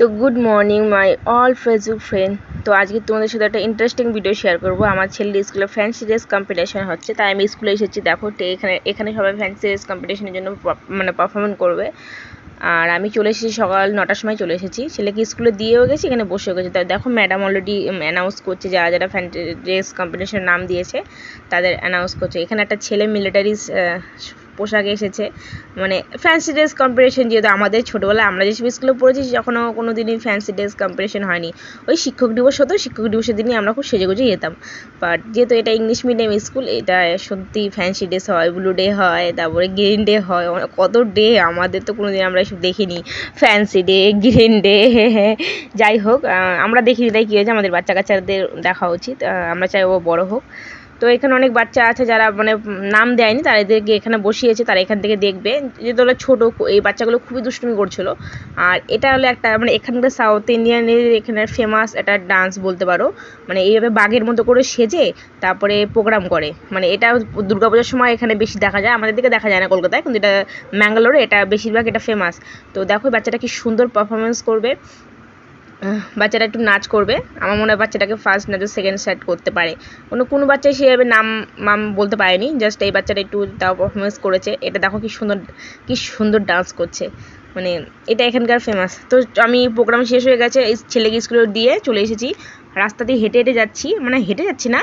তো good morning my all Facebook friend. তো আজকে তোমাদের সাথে একটা ইন্টারেস্টিং ভিডিও শেয়ার করব। আমার ছেলের স্কুলে ফ্যান্সি ড্রেস কম্পিটিশন হচ্ছে, তাই আমি স্কুলে এসেছি। দেখো এখানে এখানে সবাই ফ্যান্সি ড্রেস কম্পিটিশনের জন্য মানে পারফরমেন্স করবে। আর আমি চলে এসেছি সকাল নটার সময় চলে এসেছি। ছেলেকে স্কুলে দিয়েও গেছি, এখানে বসেও গেছি। তাই দেখো ম্যাডাম অলরেডি অ্যানাউন্স করছে, যারা যারা ফ্যান্সি ড্রেস কম্পিটিশনের নাম দিয়েছে, তাদের অ্যানাউন্স করছে। এখানে একটা ছেলে মিলিটারি পোশাকে এসেছে। মানে ফ্যান্সি ড্রেস কম্পিটিশন যেহেতু আমাদের ছোটোবেলায় আমরা যেসব স্কুলে পড়েছি যখনও কোনো দিনই ফ্যান্সি ড্রেস কম্পিটিশন হয়নি। ওই শিক্ষক দিবস হতো, শিক্ষক দিবসের দিনই আমরা খুব সেজে গুজে যেতাম। বাট যেহেতু এটা ইংলিশ মিডিয়াম স্কুল এটা সত্যি ফ্যান্সি ড্রেস হয় ব্লু ডে হয়, তারপরে গ্রিন ডে হয় কত ডে আমাদের তো কোনো দিন আমরা এসব দেখিনি। ফ্যান্সি ডে গ্রিন ডে যাই হোক আমরা দেখিনি, তাই কী হয়েছে? আমাদের বাচ্চা কাচ্চাদের দেখা উচিত আমরা চাই ও বড় হোক। তো এখানে অনেক বাচ্চা আছে যারা মানে নাম দেয়নি তাদেরকে এখানে বসিয়েছে, তারা এখান থেকে দেখবে। যেহেতু ওরা ছোটো, এই বাচ্চাগুলো খুবই দুষ্টুমি করছিল। আর এটা হলো একটা মানে এখানকার সাউথ ইন্ডিয়ানের এখানে ফেমাস একটা ডান্স বলতে পারো। মানে এইভাবে বাঘের মতো করে সেজে তারপরে প্রোগ্রাম করে। মানে এটা দুর্গাপূজার সময় এখানে বেশি দেখা যায়, আমাদের দিকে দেখা যায় না কলকাতায়, কিন্তু এটা ম্যাঙ্গালোরে এটা বেশিরভাগ এটা ফেমাস তো দেখো বাচ্চাটা কি সুন্দর পারফরমেন্স করবে। বাচ্চাটা একটু নাচ করবে। আমার মনে হয় বাচ্চাটাকে ফার্স্ট নাচ সেকেন্ড সেট করতে পারে। অন্য কোনো বাচ্চাই সেভাবে নাম মাম বলতে পারেনি জাস্ট এই বাচ্চাটা একটু তাও পারফরমেন্স করেছে। এটা দেখো কি সুন্দর কি সুন্দর ডান্স করছে। মানে এটা এখানকার ফেমাস তো আমি প্রোগ্রাম শেষ হয়ে গেছে, এই ছেলেকে স্কুলে দিয়ে চলে এসেছি। রাস্তা দিয়ে হেঁটে হেঁটে যাচ্ছি মানে হেঁটে যাচ্ছি না,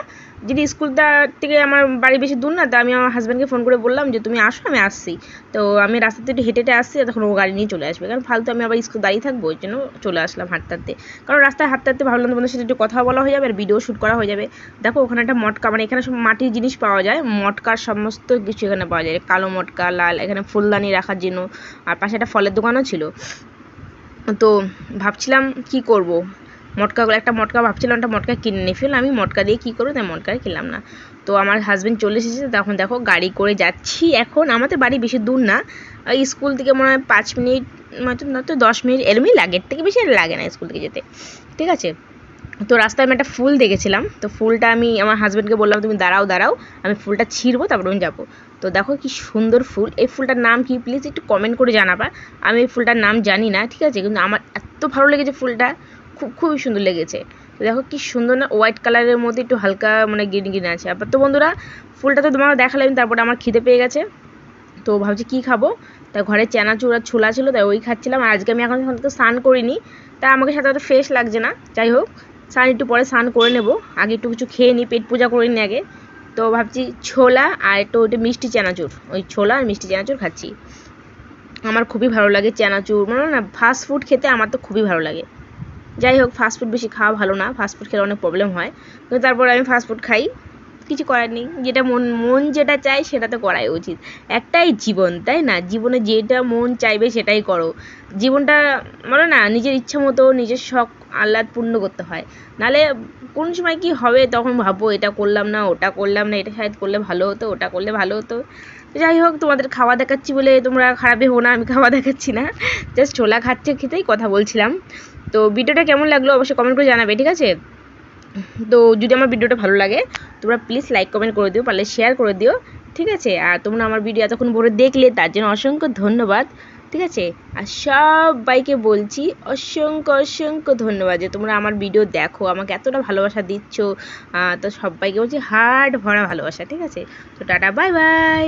যদি স্কুলটা থেকে আমার বাড়ি বেশি দূর না, তো আমি আমার হাজব্যান্ডকে ফোন করে বললাম যে, তুমি আসো, আমি আসছি। তো আমি রাস্তাতে একটু হেঁটে হেঁটে আসছি তখন ও গাড়ি নিয়ে চলে আসবে। কারণ ফালতু আমি আবার স্কুল দাঁড়িয়ে থাকব, ওই জন্য চলে আসলাম হাঁটতে কারণ রাস্তায় হাঁটতে হাঁটতে ভাবলাম তোমাদের সাথে একটু কথা বলা হয়ে যাবে, আর ভিডিও শ্যুট করা হয়ে যাবে। দেখো, ওখানে একটা মটকা মানে এখানে সব মাটির জিনিস পাওয়া যায়, মটকার সমস্ত কিছু এখানে পাওয়া যায়। কালো মটকা, লাল, এখানে ফুলদানি রাখার জন্য, আর পাশে একটা ফলের দোকানও ছিল। তো ভাবছিলাম কি করব? মটকাগুলো একটা মটকা ভাবছিলাম, একটা মটকা কিনে নিয়ে ফেল আমি মটকা দিয়ে কী করব? তাই মটকা কিনলাম না। তো আমার হাজব্যান্ড চলে এসেছে তখন দেখো গাড়ি করে যাচ্ছি। এখন আমাদের বাড়ি বেশি দূর না। স্কুল থেকে মনে হয় পাঁচ মিনিট নয়তো নয়তো দশ মিনিট এরমই লাগে এর থেকে বেশি লাগে না স্কুল থেকে যেতে। ঠিক আছে? তো রাস্তায় আমি একটা ফুল দেখেছিলাম। তো ফুলটা আমি, আমার হাজব্যান্ডকে বললাম, তুমি দাঁড়াও দাঁড়াও, আমি ফুলটা ছিঁড়বো, তারপর আমি যাব। তো দেখো কি সুন্দর ফুল। এই ফুলটার নাম কি প্লিজ একটু কমেন্ট করে জানাবা। আমি এই ফুলটার নাম জানি না, ঠিক আছে? কিন্তু আমার এত ভালো লেগেছে ফুলটা। খুব খুবই সুন্দর লেগেছে। তো দেখো কি সুন্দর না হোয়াইট কালারের মধ্যে একটু হালকা মানে গ্রিন গ্রিন আছে। আবার তো বন্ধুরা, ফুলটা তো তোমাকে দেখালাম, তারপরে আমার খিদে পেয়ে গেছে। তো ভাবছি কী খাব? তা ঘরে চানাচুর আর ছোলা ছিল, তাই ওই খাচ্ছিলাম। আর আজকে আমি এখন তো স্নান করিনি তাই আমাকে সাথে সাথে ফ্রেশ লাগছে না। যাই হোক, স্নান একটু পরে স্নান করে নেব। আগে একটু কিছু খেয়ে নিই পেট পূজা করে নিই আগে। তো ভাবছি ছোলা আর একটু ওইটা মিষ্টি চানাচুর, ওই ছোলা আর মিষ্টি চানাচুর খাচ্ছি। আমার খুবই ভালো লাগে চানাচুর। মানে না ফাস্ট ফুড খেতে আমার তো খুবই ভালো লাগে। যাই হোক ফাস্ট ফুড বেশি খাওয়া ভালো না। ফাস্ট ফুড খেলে অনেক প্রবলেম হয়। কিন্তু তারপরে আমি ফাস্ট ফুড খাই। কিছু করার নেই। যেটা মন মন যেটা চায় সেটা তো করাই উচিত। একটাই জীবন, তাই না? জীবনে যেটা মন চাইবে সেটাই করো। জীবনটা মানে না, নিজের ইচ্ছা মতো, নিজের শখ, আহ্লাদ পূর্ণ করতে হয়। নাহলে কোন সময় কি হবে তখন ভাববো, এটা করলাম না, ওটা করলাম না, এটা শায়দ করলে ভালো হতো, ওটা করলে ভালো হতো। যাই হোক, তোমাদের খাওয়া দেখাচ্ছি বলে তোমরা খারাপই হো না, আমি খাওয়া দেখাচ্ছি না। জাস্ট ছোলা খাচ্ছে, খেতেই কথা বলছিলাম। তো ভিডিওটা কেমন লাগল অবশ্যই কমেন্ট করে জানাবে, ঠিক আছে? তো যদি আমার ভিডিওটা ভালো লাগে, তোমরা প্লিজ লাইক কমেন্ট করে দিও, পারলে শেয়ার করে দিও, ঠিক আছে? আর তোমরা আমার ভিডিও এতক্ষণ ভরে দেখলে, তার জন্য অসংখ্য ধন্যবাদ, ঠিক আছে? আর সবাইকে বলছি অসংখ্য অসংখ্য ধন্যবাদ যে তোমরা আমার ভিডিও দেখো, আমাকে এতটা ভালোবাসা দিচ্ছ তো সবাইকে বলছি হার্ট ভরা ভালোবাসা, ঠিক আছে? তো টাটা বাই বাই